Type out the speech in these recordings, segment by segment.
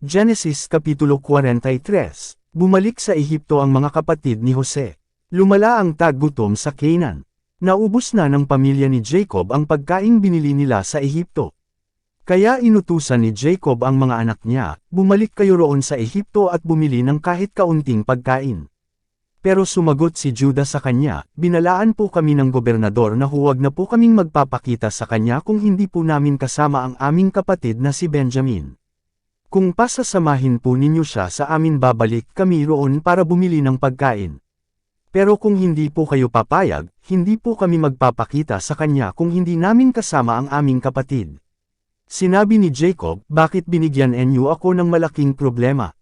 Genesis Kapitulo 43 Bumalik sa Ehipto ang mga kapatid ni Jose. Lumala ang taggutom sa Canaan. Naubos na ng pamilya ni Jacob ang pagkaing binili nila sa Ehipto. Kaya inutusan ni Jacob ang mga anak niya, bumalik kayo roon sa Ehipto at bumili ng kahit kaunting pagkain. Pero sumagot si Judah sa kanya, binalaan po kami ng gobernador na huwag na po kaming magpapakita sa kanya kung hindi po namin kasama ang aming kapatid na si Benjamin. Kung pasasamahin po ninyo siya sa amin babalik kami roon para bumili ng pagkain. Pero kung hindi po kayo papayag, hindi po kami magpapakita sa kanya kung hindi namin kasama ang aming kapatid. Sinabi ni Jacob, bakit binigyan enyo ako ng malaking problema?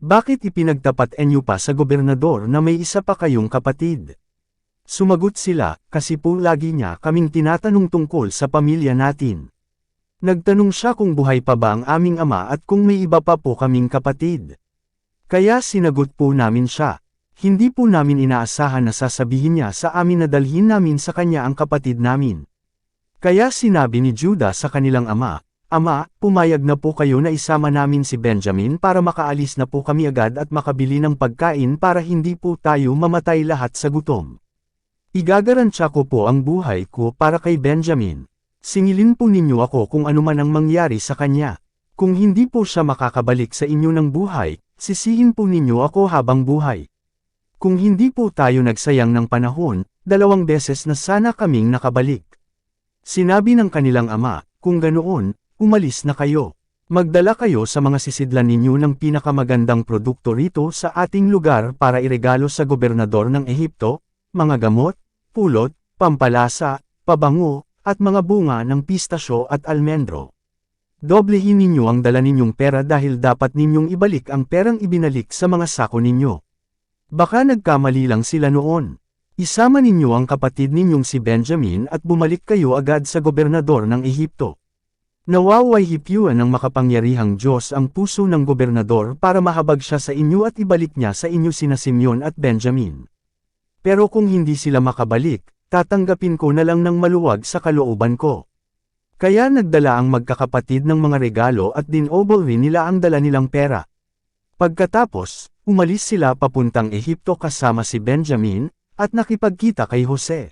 Bakit ipinagtapat enyo pa sa gobernador na may isa pa kayong kapatid? Sumagot sila, kasi po lagi niya kaming tinatanong tungkol sa pamilya natin. Nagtanong siya kung buhay pa ba ang aming ama at kung may iba pa po kaming kapatid. Kaya sinagot po namin siya. Hindi po namin inaasahan na sasabihin niya sa amin na dalhin namin sa kanya ang kapatid namin. Kaya sinabi ni Judah sa kanilang ama, Ama, pumayag na po kayo na isama namin si Benjamin para makaalis na po kami agad at makabili ng pagkain para hindi po tayo mamatay lahat sa gutom. Igagaransya ko po ang buhay ko para kay Benjamin. Singilin po ninyo ako kung ano man ang mangyari sa kanya. Kung hindi po siya makakabalik sa inyo ng buhay, sisihin po ninyo ako habang buhay. Kung hindi po tayo nagsayang ng panahon, dalawang beses na sana kaming nakabalik. Sinabi ng kanilang ama, kung ganoon, umalis na kayo. Magdala kayo sa mga sisidlan ninyo ng pinakamagandang produkto rito sa ating lugar para iregalo sa gobernador ng Ehipto, mga gamot, pulot, pampalasa, pabango, at mga bunga ng pistasyo at almendro. Doblehin ninyo ang dala ninyong pera dahil dapat ninyong ibalik ang perang ibinalik sa mga sako ninyo. Baka nagkamali lang sila noon. Isama ninyo ang kapatid ninyong si Benjamin at bumalik kayo agad sa gobernador ng Ehipto. Nawaway hipyuan ng makapangyarihang Diyos ang puso ng gobernador para mahabag siya sa inyo at ibalik niya sa inyo sina Simeon at Benjamin. Pero kung hindi sila makabalik, tatanggapin ko na lang ng maluwag sa kalooban ko. Kaya nagdala ang magkakapatid ng mga regalo at dinobol rin nila ang dala nilang pera. Pagkatapos, umalis sila papuntang Ehipto kasama si Benjamin, at nakipagkita kay Jose.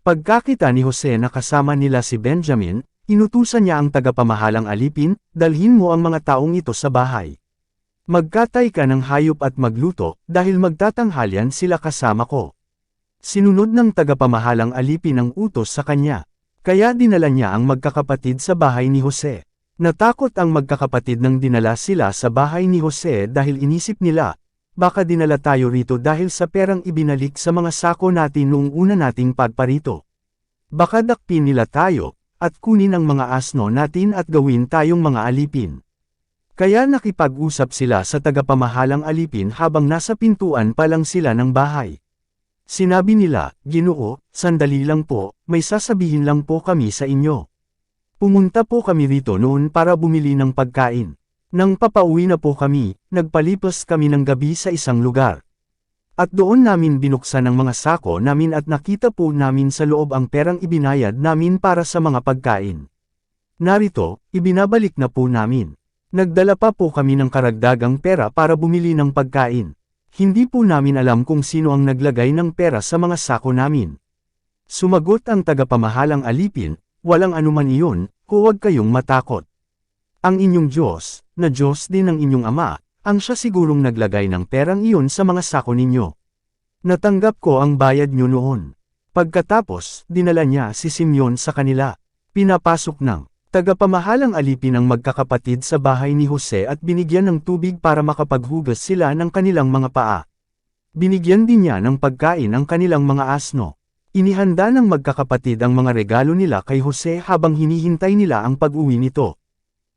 Pagkakita ni Jose na kasama nila si Benjamin, Inutusan niya ang tagapamahalang alipin, dalhin mo ang mga taong ito sa bahay. Magkatay ka ng hayop at magluto, dahil magtatanghalian sila kasama ko. Sinunod ng tagapamahalang alipin ang utos sa kanya. Kaya dinala niya ang magkakapatid sa bahay ni Jose. Natakot ang magkakapatid nang dinala sila sa bahay ni Jose dahil inisip nila, baka dinala tayo rito dahil sa perang ibinalik sa mga sako natin noong una nating pagparito. Baka dakpin nila tayo, at kunin ang mga asno natin at gawin tayong mga alipin. Kaya nakipag-usap sila sa tagapamahalang alipin habang nasa pintuan pa lang sila ng bahay. Sinabi nila, Ginoo, sandali lang po, may sasabihin lang po kami sa inyo. Pumunta po kami rito noon para bumili ng pagkain. Nang papauwi na po kami, nagpalipas kami ng gabi sa isang lugar. At doon namin binuksan ang mga sako namin at nakita po namin sa loob ang perang ibinayad namin para sa mga pagkain. Narito, ibinabalik na po namin. Nagdala pa po kami ng karagdagang pera para bumili ng pagkain. Hindi po namin alam kung sino ang naglagay ng pera sa mga sako namin. Sumagot ang tagapamahalang alipin, walang anuman iyon, huwag kayong matakot. Ang inyong Diyos, na Diyos din ng inyong Ama, ang siya sigurong naglagay ng perang iyon sa mga sako ninyo. Natanggap ko ang bayad nyo noon. Pagkatapos, dinala niya si Simeon sa kanila. Pinapasok ng tagapamahalang alipin ang magkakapatid sa bahay ni Jose at binigyan ng tubig para makapaghugas sila ng kanilang mga paa. Binigyan din niya ng pagkain ang kanilang mga asno. Inihanda ng magkakapatid ang mga regalo nila kay Jose habang hinihintay nila ang pag-uwi nito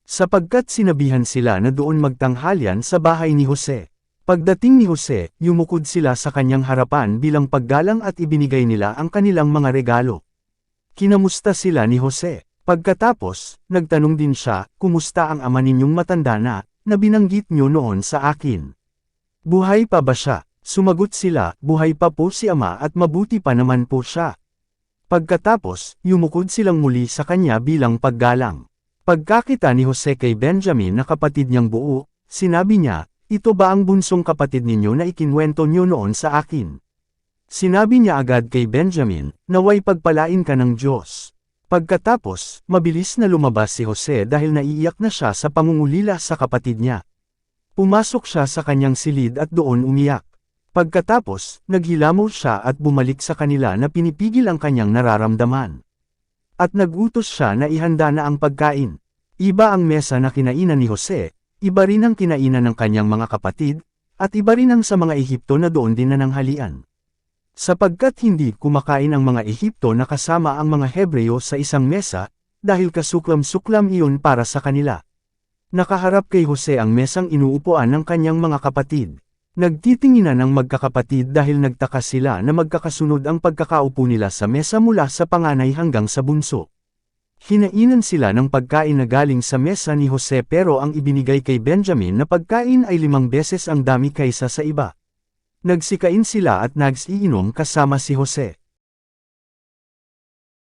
sapagkat sinabihan sila na doon magtanghalian sa bahay ni Jose. Pagdating ni Jose, yumukod sila sa kanyang harapan bilang paggalang at ibinigay nila ang kanilang mga regalo. Kinamusta sila ni Jose. Pagkatapos, nagtanong din siya, kumusta ang ama ninyong matanda na, na binanggit nyo noon sa akin. Buhay pa ba siya? Sumagot sila, buhay pa po si ama at mabuti pa naman po siya. Pagkatapos, yumukod silang muli sa kanya bilang paggalang. Pagkakita ni Jose kay Benjamin na kapatid niyang buo, Sinabi niya, ito ba ang bunsong kapatid ninyo na ikinwento niyo noon sa akin? Sinabi niya agad kay Benjamin, naway pagpalain ka ng Diyos. Pagkatapos, mabilis na lumabas si Jose dahil naiiyak na siya sa pangungulila sa kapatid niya. Pumasok siya sa kanyang silid at doon umiyak. Pagkatapos, naghilamo siya at bumalik sa kanila na pinipigil ang kanyang nararamdaman. At nagutos siya na ihanda na ang pagkain. Iba ang mesa na kinainan ni Jose, iba rin ang kinainan ng kanyang mga kapatid, at iba rin ang sa mga Ehipto na doon din nananghalian. Sapagkat hindi kumakain ang mga Ehipto na kasama ang mga Hebreo sa isang mesa, dahil kasuklam-suklam iyon para sa kanila. Nakaharap kay Jose ang mesang inuupuan ng kanyang mga kapatid. Nagtitinginan ang magkakapatid dahil nagtaka sila na magkakasunod ang pagkakaupo nila sa mesa mula sa panganay hanggang sa bunso. Hinainan sila ng pagkain na galing sa mesa ni Jose pero ang ibinigay kay Benjamin na pagkain ay limang beses ang dami kaysa sa iba. Nagsikain sila at nagsiinom kasama si Jose.